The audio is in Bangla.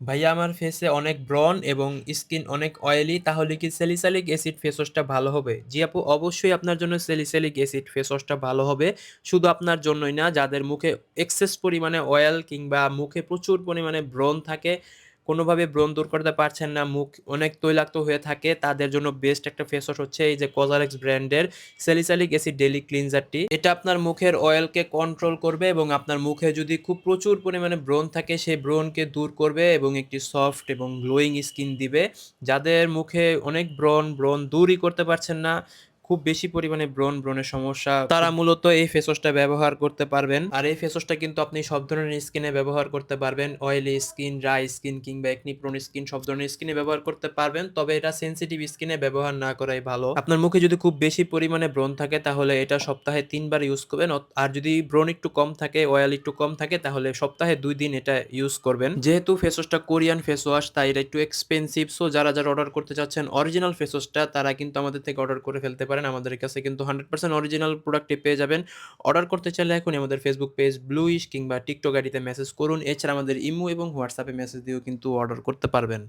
ভাইয়া আমার ফেসে অনেক ব্রন এবং স্কিন অনেক অয়েলি তাহলে কি সেলিসালিক অ্যাসিড ফেস ওয়াশটা ভালো হবে? জি আপু অবশ্যই আপনার জন্য সেলিসালিক অ্যাসিড ফেস ওয়াশটা ভালো হবে। শুধু আপনার জন্যই না যাদের মুখে এক্সেস পরিমাণে অয়েল কিংবা মুখে প্রচুর পরিমাণে ব্রন থাকে, কোনোভাবে ব্রণ দূর করতে পারছেন না, মুখ অনেক তৈলাক্ত হয়ে থাকে তাদের জন্য বেস্ট একটা ফেস ওয়াশ হচ্ছে এই যে কজারেক্স ব্র্যান্ডের স্যালিসাইলিক অ্যাসিড ডেইলি ক্লিনজারটি। এটা আপনার মুখের অয়েলকে কন্ট্রোল করবে এবং আপনার মুখে যদি খুব প্রচুর পরিমাণে ব্রণ থাকে সেই ব্রণকে দূর করবে এবং একটি সফট এবং গ্লোয়িং স্কিন দিবে। যাদের মুখে অনেক ব্রণ, ব্রণ দূরই করতে পারছেন না, খুব বেশি পরিমাণে ব্রণ, ব্রণের সমস্যা তারা মূলত এই ফেস ওয়াশটা ব্যবহার করতে পারবেন। আর এই ফেস ওয়াশটা কিন্তু আপনি সব ধরনের স্কিনে ব্যবহার করতে পারবেন। অয়েলি স্কিন, ড্রাই স্কিন কিংবা একনি প্রোন স্কিন সব ধরনের স্কিনে ব্যবহার করতে পারবেন। তবে এটা সেনসিটিভ স্কিনে ব্যবহার না করাই ভালো। আপনার মুখে যদি খুব বেশি পরিমাণে ব্রণ থাকে তাহলে এটা সপ্তাহে তিনবার ইউজ করবেন। আর যদি ব্রণ একটু কম থাকে, অয়েল একটু কম থাকে তাহলে সপ্তাহে দুই দিন এটা ইউজ করবেন। যেহেতু ফেস ওয়াশটা কোরিয়ান ফেস ওয়াশ তাই এটা একটু এক্সপেনসিভ। সো যারা, যারা অর্ডার করতে চাচ্ছেন অরিজিনাল ফেস ওয়াশটা তারা কিন্তু আমাদের থেকে অর্ডার করে ফেলতে পারেন। আমাদের কাছে কিন্তু 100% অরিজিনাল প্রোডাক্টটি পেয়ে যাবেন। অর্ডার করতে চাইলে এখন আমাদের ফেসবুক পেজ ব্লুইশ কিংবা টিকটক আইডিতে মেসেজ করুন। এছাড়া আমাদের ইমো এবং হোয়াটসঅ্যাপে মেসেজ দিয়েও কিন্তু অর্ডার করতে পারবেন।